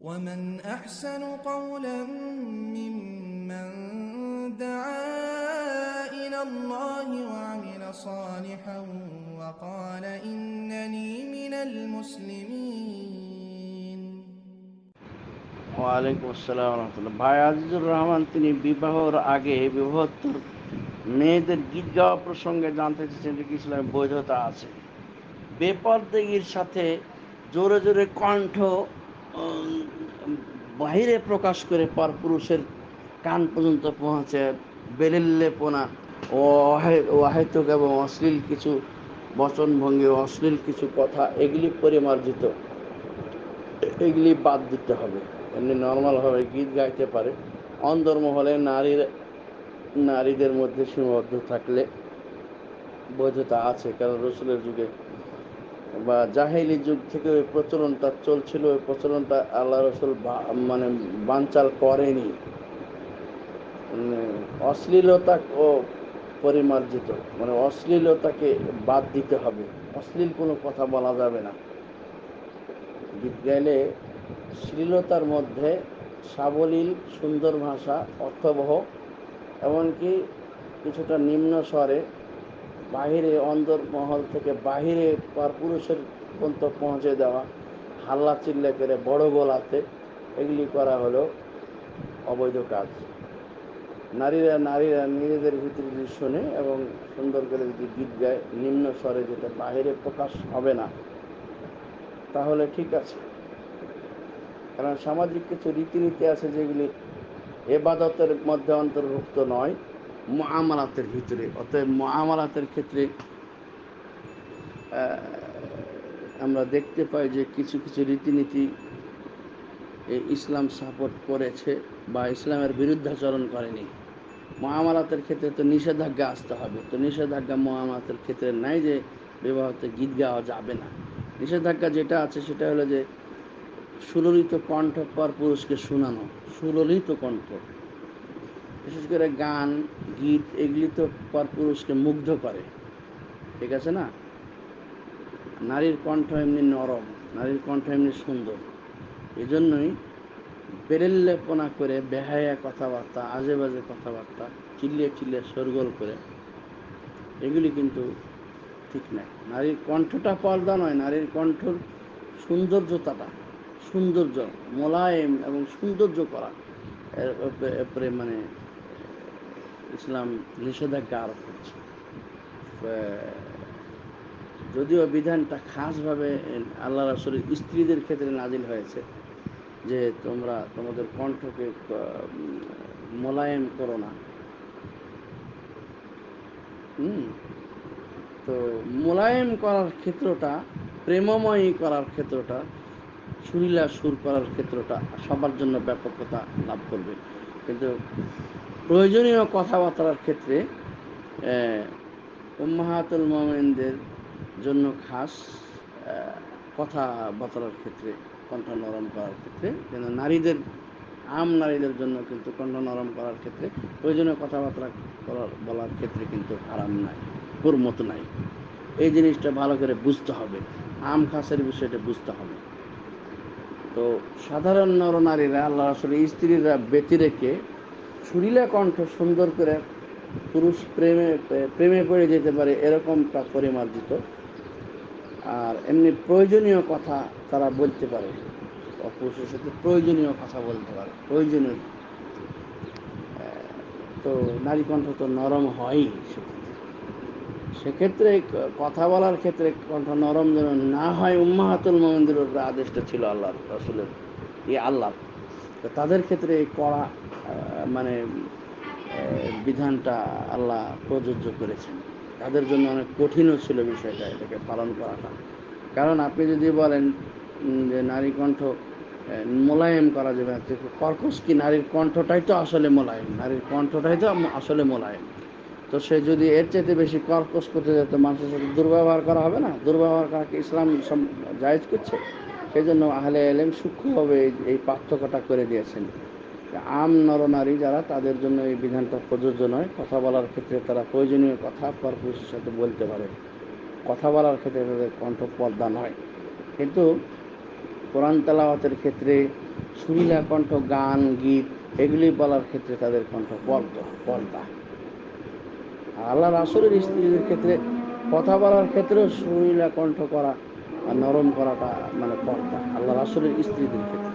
ومن أحسن قولا ممن دعا إلى الله وعمل صالحا وقال إنني من المسلمين ওয়ালাইকুম আসসালাম রহমতুল্লাহ ভাই আজিজুর রহমান তিনি বিবাহর আগে বিবাহোত্তর মেয়েদের গীত গাওয়া প্রসঙ্গে জানতে চেয়েছেন যে কি ইসলামে বৈধতা আছে বেপরদেগির সাথে জোরে জোরে কণ্ঠ উম, বাহিরে প্রকাশ করে পর পুরুষের কান পর্যন্ত পৌঁছে, বেলিল্লেপনা ও অহে- অহেতুক এবং অশ্লীল কিছু বচনভঙ্গি, অশ্লীল কিছু কথা, এগুলি পরিমার্জিত। এগুলি বাদ দিতে হবে। এমনি নর্মালভাবে গীত গাইতে পারে। অন্দরমহলে নারীর, নারীদের মধ্যে সীমাবদ্ধ থাকলে বৈধতা আছে, কারণ রসুলের যুগে বা জাহেলি যুগ থেকে ওই প্রচলনটা চলছিল, ওই প্রচলনটা আল্লাহ রসুল মানে বানচাল করেনি। মানে অশ্লীলতা ও পরিমার্জিত মানে অশ্লীলতাকে বাদ দিতে হবে। অশ্লীল কোনো কথা বলা যাবে না। গাইলে শ্লীলতার মধ্যে সাবলীল, সুন্দর ভাষা, অর্থবহ, এমনকি কিছুটা নিম্ন স্বরে বাহিরে অন্দরমহল থেকে বাহিরে পরপুরুষের পর্যন্ত পৌঁছে দেওয়া, হাল্লা চিল্লা করে বড় গোলাতে এগুলি করা হলো অবৈধ কাজ। নারীরা নারীরা নিজেদের ভিতরে যদি শোনে এবং সুন্দর করে যদি গীত গায়, নিম্ন স্বরে যেটা বাহিরে প্রকাশ হবে না, তাহলে ঠিক আছে। কারণ সামাজিক কিছু রীতিনীতি আছে যেগুলি এবাদতের মধ্যে অন্তর্ভুক্ত নয়। মহামালাতের ভিতরে, অতএব মহামালাতের ক্ষেত্রে আমরা দেখতে পাই যে কিছু কিছু রীতিনীতি ইসলাম সাপোর্ট করেছে বা ইসলামের বিরুদ্ধাচরণ করেনি। মহামালাতের ক্ষেত্রে তো নিষেধাজ্ঞা আসতে হবে। তো নিষেধাজ্ঞা মহামালাতের ক্ষেত্রে নাই যে বিবাহতে গীত গাওয়া যাবে না। নিষেধাজ্ঞা যেটা আছে সেটা হলো যে সুললিত কণ্ঠ পর পুরুষকে শোনানো, সুললিত কণ্ঠ। বিশেষ করে গান, গীত, এগুলি তো পর পুরুষকে মুগ্ধ করে। ঠিক আছে না? নারীর কণ্ঠ এমনি নরম, নারীর কণ্ঠ এমনি সুন্দর। এজন্যই বেরেল্লেপনা করে, বেহায়া কথাবার্তা আজে বাজে কথাবার্তা, চিল্লিয়ে চিল্লিয়ে সরগোল করে, এগুলি কিন্তু ঠিক নাই। নারীর কণ্ঠটা পর্দা নয়, নারীর কণ্ঠর সৌন্দর্যতাটা, সৌন্দর্য, মোলায়েম এবং সৌন্দর্য করা মানে ইসলাম নিষেধাজ্ঞা আরোপ করছে। যদিও বিধানটা খাসভাবে আল্লাহ রাসুলের স্ত্রীদের ক্ষেত্রে নাজিল হয়েছে যে তোমরা তোমাদের কণ্ঠকে মোলায়েম করো না। হুম, তো মোলায়েম করার ক্ষেত্রটা, প্রেমময়ী করার ক্ষেত্রটা সুরিলা সুর করার ক্ষেত্রটা সবার জন্য ব্যাপকতা লাভ করবে। কিন্তু প্রয়োজনীয় কথাবার্তার ক্ষেত্রে উম্মাহাতুল মোমেনদের জন্য খাস কথাবার্তার ক্ষেত্রে কণ্ঠ নরম করার ক্ষেত্রে, যেন নারীদের, আম নারীদের জন্য কিন্তু কণ্ঠ নরম করার ক্ষেত্রে, প্রয়োজনীয় কথাবার্তা করার, বলার ক্ষেত্রে কিন্তু আরাম নাই, হুরমত নাই। এই জিনিসটা ভালো করে বুঝতে হবে, আম খাসের বিষয়টা বুঝতে হবে। তো সাধারণ নরনারীরা আল্লাহ আসলে স্ত্রীরা ব্যতি রেখে সুরিলা কণ্ঠ সুন্দর করে পুরুষ প্রেমে প্রেমে পড়ে যেতে পারে এরকমটা পরিমার্জিত। আর এমনি প্রয়োজনীয় কথা তারা বলতে পারে। পুরুষের সাথে প্রয়োজনীয় কথা বলতে পারে। প্রয়োজনীয়। তো নারী কণ্ঠ তো নরম হয়ই সেক্ষেত্রে। কথা বলার ক্ষেত্রে কণ্ঠ নরম যেন না হয় উম্মাহাতুল মোমেনদের উপরে আদেশটা ছিল আল্লাহ রসুলের এই আল্লাহ তো তাদের ক্ষেত্রে এই কড়া মানে বিধানটা আল্লাহ প্রযোজ্য করেছেন। তাদের জন্য অনেক কঠিনও ছিল বিষয়টা এটাকে পালন করাটা। কারণ আপনি যদি বলেন যে নারী কণ্ঠ মোলায়েম করা যাবে কর্কশ কি নারীর কণ্ঠটাই তো আসলে মোলায়েম, নারীর কণ্ঠটাই তো আসলে মোলায়েম। তো সে যদি এর চাইতে বেশি কর্কশ করতে যায়, তো মানুষের সাথে দুর্ব্যবহার করা হবে না? দুর্ব্যবহার করা কি ইসলাম জায়েজ করছে? সেই জন্য আহলে এলেম সূক্ষ্মভাবে এই- পার্থক্যটা করে দিয়েছেন। আম নরনারী যারা, তাদের জন্য এই বিধানটা প্রযোজ্য নয়। কথা বলার ক্ষেত্রে তারা প্রয়োজনীয় কথা পরপুরুষের সাথে বলতে পারে। কথা বলার ক্ষেত্রে তাদের কণ্ঠ পর্দা নয়। কিন্তু কোরআন তালাওয়াতের ক্ষেত্রে সুরিলা কণ্ঠ, গান, গীত, এগুলি বলার ক্ষেত্রে তাদের কণ্ঠ পর্দা পর্দা। আর আল্লাহ রাসুলের স্ত্রীদের ক্ষেত্রে কথা বলার ক্ষেত্রেও সুরিলা কণ্ঠ করা নরম করাটা মানে পর্দা আল্লাহ রাসুলের স্ত্রীদের ক্ষেত্রে